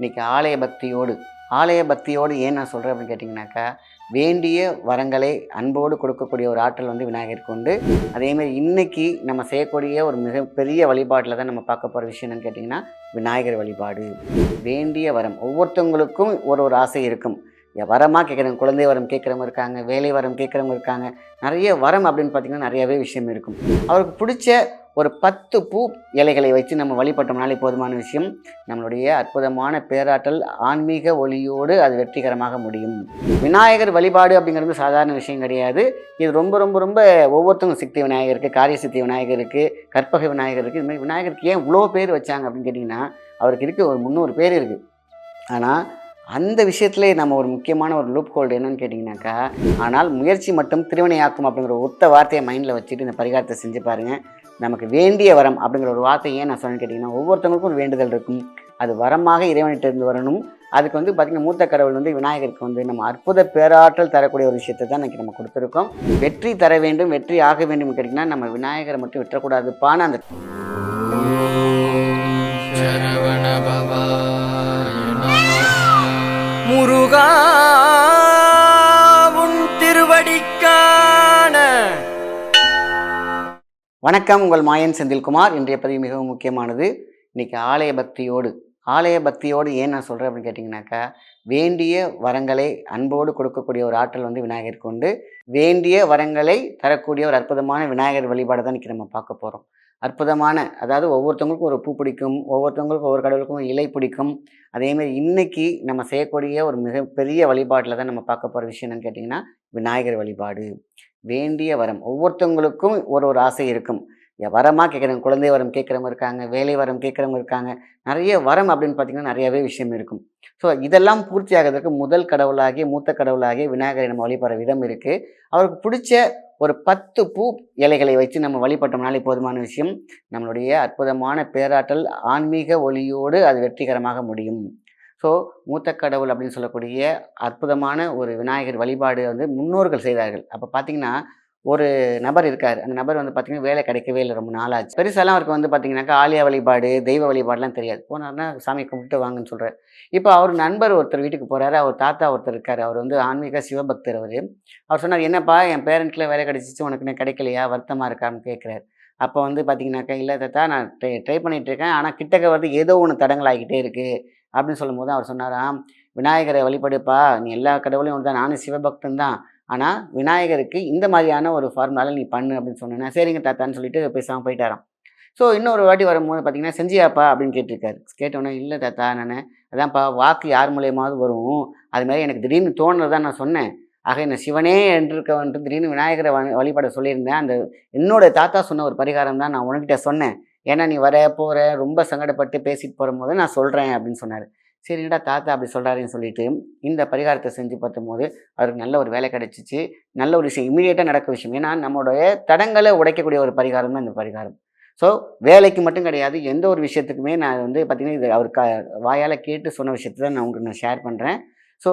இன்றைக்கி ஆலய பக்தியோடு ஆலய பக்தியோடு ஏன் நான் சொல்கிறேன் அப்படின்னு கேட்டிங்கனாக்கா வேண்டிய வரங்களை அன்போடு கொடுக்கக்கூடிய ஒரு ஆற்றல் வந்து விநாயகருக்கு உண்டு. அதேமாதிரி இன்னைக்கு நம்ம செய்யக்கூடிய ஒரு மிகப்பெரிய வழிபாட்டில் தான் நம்ம பார்க்க போகிற விஷயம் என்னென்னு கேட்டிங்கன்னா விநாயகர் வழிபாடு. வேண்டிய வரம். ஒவ்வொருத்தவங்களுக்கும் ஒரு ஒரு ஆசை இருக்கும். வரமாக கேட்குறவங்க குழந்தை வரம் கேட்குறவங்க இருக்காங்க வேலை வரம் கேட்குறவங்க இருக்காங்க நிறைய வரம் அப்படின்னு பார்த்திங்கன்னா நிறையவே விஷயம் இருக்கும். அவருக்கு பிடிச்ச ஒரு பத்து பூ இலைகளை வச்சு நம்ம வழிபட்டோம்னாலே போதுமான விஷயம். நம்மளுடைய அற்புதமான பேராற்றல் ஆன்மீக ஒளியோடு அது வெற்றிகரமாக முடியும். விநாயகர் வழிபாடு அப்படிங்கிறது சாதாரண விஷயம் கிடையாது. இது ரொம்ப ரொம்ப ரொம்ப ஒவ்வொருத்தவங்க சித்தி விநாயகர் இருக்குது காரிய சித்தி விநாயகர் இருக்குது கற்பக விநாயகர் இருக்குது மாதிரி விநாயகருக்கு ஏன் இவ்வளோ பேர் வச்சாங்க அப்படின்னு கேட்டிங்கன்னா அவருக்கு இருக்குது ஒரு முந்நூறு பேர் இருக்குது ஆனால் அந்த விஷயத்திலே நம்ம ஒரு முக்கியமான ஒரு லூப் ஹோல்டு என்னன்னு கேட்டிங்கனாக்கா ஆனால் முயற்சி மட்டும் திருவினையாக்கும் அப்படிங்கிற ஒத்த வார்த்தையை மைண்டில் வச்சுட்டு இந்த பரிகாரத்தை செஞ்சு பாருங்கள் நமக்கு வேண்டிய வரம் அப்படிங்கிற ஒரு வார்த்தை ஏன் நான் சொன்னேன்னு கேட்டிங்கன்னா ஒவ்வொருத்தவங்களுக்கும் ஒரு வேண்டுதல் இருக்கும். அது வரமாக இறைவனிட்டிருந்து வரணும். அதுக்கு வந்து பார்த்திங்கன்னா மூத்த கடவுள் வந்து விநாயகருக்கு வந்து நம்ம அற்புத பேராற்றல் தரக்கூடிய ஒரு விஷயத்தை தான் இன்றைக்கி நம்ம கொடுத்துருக்கோம். வெற்றி தர வேண்டும் வெற்றி ஆக வேண்டும் கேட்டிங்கன்னா நம்ம விநாயகரை மட்டும் விட்டுறக்கூடாதுப்பான அந்த முருகா உன் திருவடிக்கான. வணக்கம் உங்கள் மாயன் செந்தில்குமார். இன்றைய பதிவு மிகவும் முக்கியமானது. இன்னைக்கு ஆலய பக்தியோடு ஆலய பக்தியோடு ஏன் நான் சொல்கிறேன் அப்படின்னு கேட்டிங்கனாக்கா வேண்டிய வரங்களை அன்போடு கொடுக்கக்கூடிய ஒரு ஆற்றல் வந்து விநாயகருக்கு உண்டு வேண்டிய வரங்களை தரக்கூடிய ஒரு அற்புதமான விநாயகர் வழிபாடு தான் இன்றைக்கி நம்ம பார்க்க போகிறோம் அற்புதமான அதாவது ஒவ்வொருத்தவங்களுக்கும் ஒரு பூ பிடிக்கும் ஒவ்வொருத்தவங்களுக்கும் ஒவ்வொரு கடவுளுக்கும் இலை பிடிக்கும். அதேமாதிரி இன்னைக்கு நம்ம செய்யக்கூடிய ஒரு மிகப்பெரிய வழிபாட்டில் தான் நம்ம பார்க்க போகிற விஷயம் என்னன்னு கேட்டிங்கன்னா விநாயகர் வழிபாடு. வேண்டிய வரம். ஒவ்வொருத்தவங்களுக்கும் ஒரு ஒரு ஆசை இருக்கும். வரமாக கேட்குறவங்க குழந்தை வரம் கேட்குறவங்க இருக்காங்க வேலை வரம் கேட்குறவங்க இருக்காங்க. நிறைய வரம் அப்படின்னு பார்த்திங்கன்னா நிறையவே விஷயம் இருக்கும். ஸோ இதெல்லாம் பூர்த்தி ஆகிறதுக்கு முதல் கடவுளாகி மூத்த கடவுளாகி விநாயகரை நம்ம வழிபடுற விதம் இருக்குது அவருக்கு பிடிச்ச ஒரு பத்து பூ இலைகளை வச்சு நம்ம வழிபட்டோம்னாலே போதுமான விஷயம். நம்மளுடைய அற்புதமான பேராற்றல் ஆன்மீக ஒளியோடு அது வெற்றிகரமாக முடியும். ஸோ மூத்த கடவுள் அப்படின்னு சொல்லக்கூடிய அற்புதமான ஒரு விநாயகர் வழிபாடு வந்து முன்னோர்கள் செய்தார்கள். அப்போ பார்த்தீங்கன்னா ஒரு நபர் இருக்கார். அந்த நபர் வந்து பார்த்தீங்கன்னா வேலை கிடைக்கவே இல்லை ரொம்ப நாளாச்சு. பெருசாலாம் அவருக்கு வந்து பார்த்தீங்கன்னாக்கா ஆலய வழிபாடு தெய்வ வழிபாடுலாம் தெரியாது. போனார்னா சாமி கும்பிட்டு வாங்கன்னு சொல்கிறார் இப்போ அவர் நண்பர் ஒருத்தர் வீட்டுக்கு போகிறாரு அவர் தாத்தா ஒருத்தர் இருக்கார். அவர் வந்து ஆன்மீக சிவபக்தர் அவர். அவர் சொன்னார் என்னப்பா என் பேரண்ட்டில் வேலை கிடைச்சிச்சு உனக்கு என்ன கிடைக்கலையா? வருத்தமாக இருக்கான்னு கேட்குறாரு அப்போ வந்து பார்த்தீங்கன்னாக்கா இல்லை தாத்தா நான் ட்ரை ட்ரை பண்ணிகிட்டு இருக்கேன் ஆனால் கிட்டக்க வந்து ஏதோ ஒன்று தடங்களாகிக்கிட்டே இருக்குது அப்படின்னு சொல்லும்போது அவர் சொன்னாராம் விநாயகரை வழிபடுப்பா. நீ எல்லா கடவுளையும் ஒன்று தான் நானும் சிவபக்தன் தான் ஆனால் விநாயகருக்கு இந்த மாதிரியான ஒரு ஃபார்முலாவில் நீ பண்ணு அப்படின்னு சொன்னேன் சரிங்க தாத்தான்னு சொல்லிட்டு பேசாமல் போயிட்டாராம். ஸோ இன்னொரு வாட்டி வரும்போது பார்த்தீங்கன்னா செஞ்சியாப்பா அப்படின்னு கேட்டிருக்காரு. கேட்டோன்னே இல்லை தாத்தா நான் அதான்ப்பா வாக்கு யார் மூலியமாவது வரும். அது மாதிரி எனக்கு திடீர்னு தோணுறது தான் நான் சொன்னேன். ஆக என்ன சிவனே என்றிருக்கவன்ட்டு திடீர்னு விநாயகரை வழிபட சொல்லியிருந்தேன். அந்த என்னோட தாத்தா சொன்ன ஒரு பரிகாரம் தான் நான் உனக்கிட்ட சொன்னேன். ஏன்னா நீ வர போகிற ரொம்ப சங்கடப்பட்டு பேசிட்டு போகும்போது நான் சொல்கிறேன் அப்படின்னு சொன்னார். சரிடா தாத்தா அப்படி சொல்கிறாருன்னு சொல்லிட்டு இந்த பரிகாரத்தை செஞ்சு பார்த்தும்போது அவருக்கு நல்ல ஒரு வேலை கிடச்சிச்சு. நல்ல ஒரு விஷயம் இமீடியட்டாக நடக்க விஷயம். ஏன்னா நம்மளுடைய தடங்களை உடைக்கக்கூடிய ஒரு பரிகாரம் தான் இந்த பரிகாரம். ஸோ வேலைக்கு மட்டும் கிடையாது. எந்த ஒரு விஷயத்துக்குமே நான் வந்து பார்த்திங்கன்னா இது அவர் க வாயால் கேட்டு சொன்ன விஷயத்தை தான் நான் உங்களுக்கு நான் ஷேர் பண்ணுறேன் ஸோ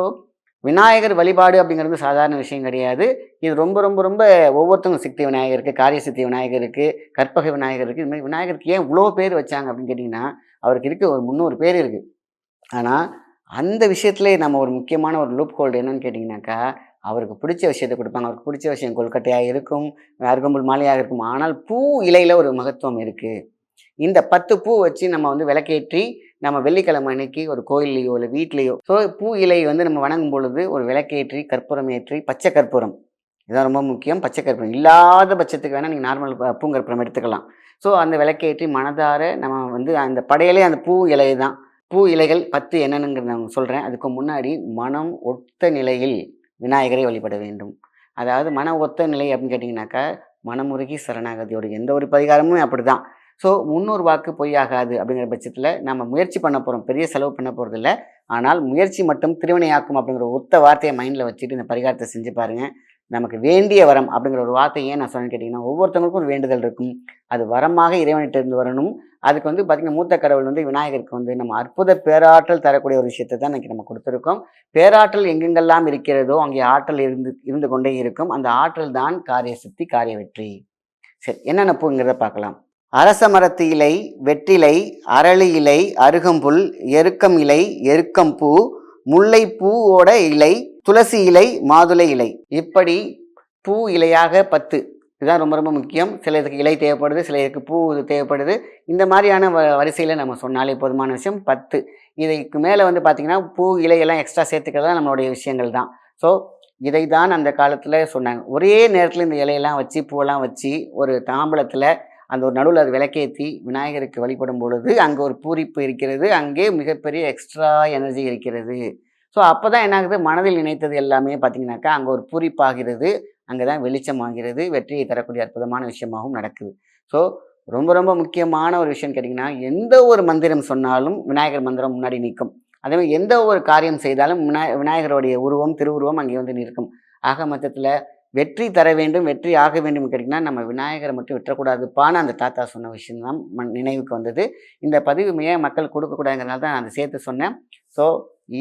விநாயகர் வழிபாடு அப்படிங்கிறது சாதாரண விஷயம் கிடையாது. இது ரொம்ப ரொம்ப ரொம்ப ஒவ்வொருத்தவங்க சித்தி விநாயகர் இருக்குது காரிய சித்தி விநாயகர் இருக்குது கற்பக விநாயகர் இருக்குது இது மாதிரி விநாயகருக்கு ஏன் இவ்வளோ பேர் வச்சாங்க அப்படின்னு கேட்டிங்கன்னா அவருக்கு இருக்க ஒரு முந்நூறு பேர் இருக்குது ஆனால் அந்த விஷயத்துலே நம்ம ஒரு முக்கியமான ஒரு லூப் ஹோல்டு என்னன்னு கேட்டிங்கனாக்கா அவருக்கு பிடிச்ச விஷயத்தை கொடுப்பாங்க. அவருக்கு பிடிச்ச விஷயம் கொல்கட்டையாக இருக்கும் அருகம்புல் மாலையாக இருக்கும். ஆனால் பூ இலையில் ஒரு மகத்துவம் இருக்குது இந்த பத்து பூ வச்சு நம்ம வந்து விளக்கேற்றி நம்ம வெள்ளிக்கிழமை அன்னைக்கு ஒரு கோயில்லையோ இல்லை வீட்லேயோ ஸோ பூ இலை வந்து நம்ம வணங்கும் பொழுது ஒரு விளக்கேற்றி கற்பூரம் ஏற்றி பச்சை கற்பூரம். இதுதான் ரொம்ப முக்கியம். பச்சை கற்பூரம். இல்லாத பட்சத்துக்கு வேணால் நீங்கள் நார்மல் பூங்கற்பூரம் எடுத்துக்கலாம். ஸோ அந்த விளக்கேற்றி மனதார நம்ம வந்து அந்த படையிலே அந்த பூ இலை தான் பூ இலைகள் பத்து என்னென்னுங்கிறத நான் சொல்கிறேன் அதுக்கு முன்னாடி மனம் ஒத்த நிலையில் விநாயகரை வழிபட வேண்டும். அதாவது மன ஒத்த நிலை அப்படின்னு கேட்டிங்கனாக்கா மனமுருகி சரணாகதியோட எந்த ஒரு பரிகாரமும் அப்படி தான் ஸோ முன்னூறு வாக்கு பொய்யாகாது அப்படிங்கிற பட்சத்தில் நம்ம முயற்சி பண்ண போகிறோம் பெரிய செலவு பண்ண போகிறதில்ல ஆனால் முயற்சி மட்டும் திருவினையாக்கும் அப்படிங்கிற ஒத்த வார்த்தையை மைண்டில் வச்சுட்டு இந்த பரிகாரத்தை செஞ்சு பாருங்கள் நமக்கு வேண்டிய வரம் அப்படிங்கிற ஒரு வார்த்தையை ஏன் நான் சொன்னேன்னு கேட்டிங்கன்னா ஒவ்வொருத்தவங்களுக்கும் ஒரு வேண்டுதல் இருக்கும். அது வரமாக இறைவனிட்ட இருந்து வரணும். அதுக்கு வந்து பார்த்திங்கன்னா மூத்த கடவுள் வந்து விநாயகருக்கு வந்து நம்ம அற்புத பேராற்றல் தரக்கூடிய ஒரு விஷயத்தை தான் இன்றைக்கி நம்ம கொடுத்துருக்கோம். பேராற்றல் எங்கெங்கெல்லாம் இருக்கிறதோ அங்கே ஆற்றல் இருந்து இருந்து கொண்டே இருக்கும். அந்த ஆற்றல் தான் காரிய சக்தி காரிய வெற்றி. சரி என்னென்ன பூங்கிறத பார்க்கலாம். அரச மரத்து இலை வெற்றிலை அரளி இலை அருகம்புல் எருக்கம் இலை எருக்கம்பூ முல்லைப்பூவோட இலை துளசி இலை மாதுளை இலை. இப்படி பூ இலையாக பத்து. இதுதான் ரொம்ப ரொம்ப முக்கியம். சில இதுக்கு இலை தேவைப்படுது சில இதுக்கு பூ இது தேவைப்படுது. இந்த மாதிரியான வ வரிசையில் நம்ம சொன்னாலே போதுமான விஷயம் பத்து. இதுக்கு மேலே வந்து பார்த்திங்கன்னா பூ இலையெல்லாம் எக்ஸ்ட்ரா சேர்த்துக்கிறது தான் நம்மளுடைய விஷயங்கள் தான். ஸோ இதை தான் அந்த காலத்தில் சொன்னாங்க. ஒரே நேரத்தில் இந்த இலையெல்லாம் வச்சு பூவெல்லாம் வச்சு ஒரு தாம்பலத்தில் அந்த ஒரு நடுவில் அது விளக்கேற்றி விநாயகருக்கு வழிபடும் பொழுது அங்கே ஒரு பூரிப்பு இருக்கிறது. அங்கே மிகப்பெரிய எக்ஸ்ட்ரா எனர்ஜி இருக்கிறது. ஸோ அப்போ தான் என்னாகுது? மனதில் நினைத்தது எல்லாமே பார்த்தீங்கன்னாக்கா அங்கே ஒரு பூரிப்பாகிறது அங்கே தான் வெளிச்சமாகிறது வெற்றியை தரக்கூடிய அற்புதமான விஷயமாகவும் நடக்குது. ஸோ ரொம்ப ரொம்ப முக்கியமான ஒரு விஷயம் கேட்டிங்கன்னா எந்த ஒரு மந்திரம் சொன்னாலும் விநாயகர் மந்திரம் முன்னாடி நிற்கும். அதே மாதிரி எந்த ஒரு காரியம் செய்தாலும் விநாய விநாயகருடைய உருவம் திருவுருவம் அங்கே வந்து நிற்கும். ஆக மொத்தத்தில் வெற்றி தர வேண்டும் வெற்றி ஆக வேண்டும் கேட்டிங்கன்னா நம்ம விநாயகரை மட்டும் விட்டுறக்கூடாதுப்பான்னு அந்த தாத்தா சொன்ன விஷயம்தான் மண் நினைவுக்கு வந்தது. இந்த பதிவுமையை மக்கள் கொடுக்கக்கூடாதுங்கிறனால தான் நான் அதை சேர்த்து சொன்னேன். ஸோ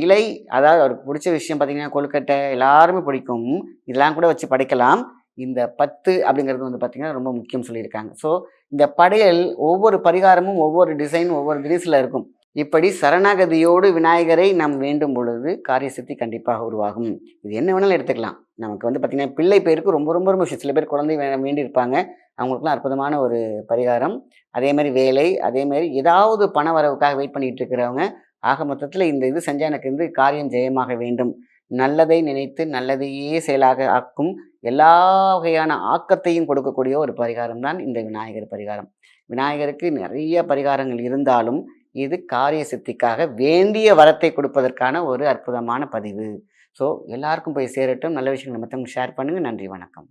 இலை அதாவது அவருக்கு பிடிச்ச விஷயம் பார்த்திங்கன்னா கொழுக்கட்டை எல்லாருமே பிடிக்கும். இதெல்லாம் கூட வச்சு படைக்கலாம். இந்த பத்து அப்படிங்கிறது வந்து பார்த்திங்கன்னா ரொம்ப முக்கியம் சொல்லியிருக்காங்க. ஸோ இந்த படையல் ஒவ்வொரு பரிகாரமும் ஒவ்வொரு டிசைன் ஒவ்வொரு கிரீஸில் இருக்கும். இப்படி சரணாகதியோடு விநாயகரை நாம் வேண்டும் பொழுது காரியசக்தி கண்டிப்பாக உருவாகும். இது என்ன வேணாலும் எடுத்துக்கலாம். நமக்கு வந்து பார்த்திங்கன்னா பிள்ளை பேருக்கு ரொம்ப ரொம்ப ரொம்ப விஷயம். சில பேர் குழந்தை வேண்டி வேண்டியிருப்பாங்க. அவங்களுக்குலாம் அற்புதமான ஒரு பரிகாரம். அதே மாதிரி வேலை அதே மாதிரி ஏதாவது பண வரவுக்காக வெயிட் பண்ணிட்டு இருக்கிறவங்க ஆக மொத்தத்தில் இந்த இது செஞ்சால் எனக்கு வந்து காரியம் ஜெயமாக வேண்டும். நல்லதை நினைத்து நல்லதையே செயலாக ஆக்கும். எல்லா வகையான ஆக்கத்தையும் கொடுக்கக்கூடிய ஒரு பரிகாரம் தான் இந்த விநாயகர் பரிகாரம். விநாயகருக்கு நிறைய பரிகாரங்கள் இருந்தாலும் இது காரிய சித்திக்காக வேண்டிய வரத்தை கொடுப்பதற்கான ஒரு அற்புதமான பதிவு. ஸோ எல்லாருக்கும் போய் சேரட்டும். நல்ல விஷயங்களை மற்றவங்க ஷேர் பண்ணுங்கள் நன்றி வணக்கம்.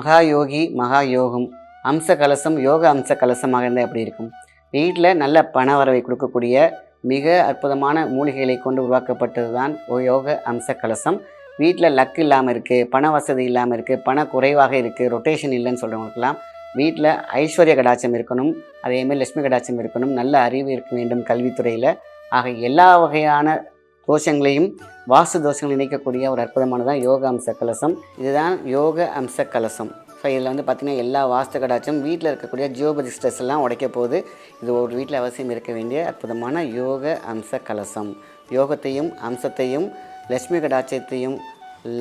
மகா யோகி மகா யோகம் அம்ச கலசம் யோக அம்ச கலசமாக இருந்தால் எப்படி இருக்கும்? வீட்டில் நல்ல பண வரவை கொடுக்கக்கூடிய மிக அற்புதமான மூலிகைகளை கொண்டு உருவாக்கப்பட்டது தான் யோக அம்ச கலசம் வீட்டில் லக் இல்லாமல் இருக்குது பண வசதி இல்லாமல் இருக்குது பண குறைவாக இருக்குது ரொட்டேஷன் இல்லைன்னு சொல்கிறவங்களுக்கெல்லாம் வீட்டில் ஐஸ்வர்ய கடாட்சம் இருக்கணும் அதேமாதிரி லட்சுமி கடாட்சம் இருக்கணும் நல்ல அறிவு இருக்க வேண்டும் கல்வித்துறையில். ஆக எல்லா வகையான தோஷங்களையும் வாஸ்து தோஷங்களை இணைக்கக்கூடிய ஒரு அற்புதமானதான் யோக அம்ச கலசம். இதுதான் யோக அம்ச கலசம். ஸோ இதில் வந்து பார்த்திங்கன்னா எல்லா வாஸ்து கடாச்சும் வீட்டில் இருக்கக்கூடிய ஜியோபதி ஸ்ட்ரெஸ் எல்லாம் உடைக்க போகுது. இது ஒரு வீட்டில் அவசியம் இருக்க வேண்டிய அற்புதமான யோக அம்ச கலசம். யோகத்தையும் அம்சத்தையும் லட்சுமி கடாட்சத்தையும்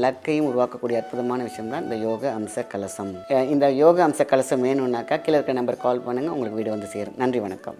லக்கையும் உருவாக்கக்கூடிய அற்புதமான விஷயம் தான் இந்த யோக அம்ச கலசம். இந்த யோக அம்ச கலசம் வேணும்னாக்கா கீழே இருக்க நம்பர் கால் பண்ணுங்கள் உங்களுக்கு வீடு வந்து சேரும். நன்றி வணக்கம்.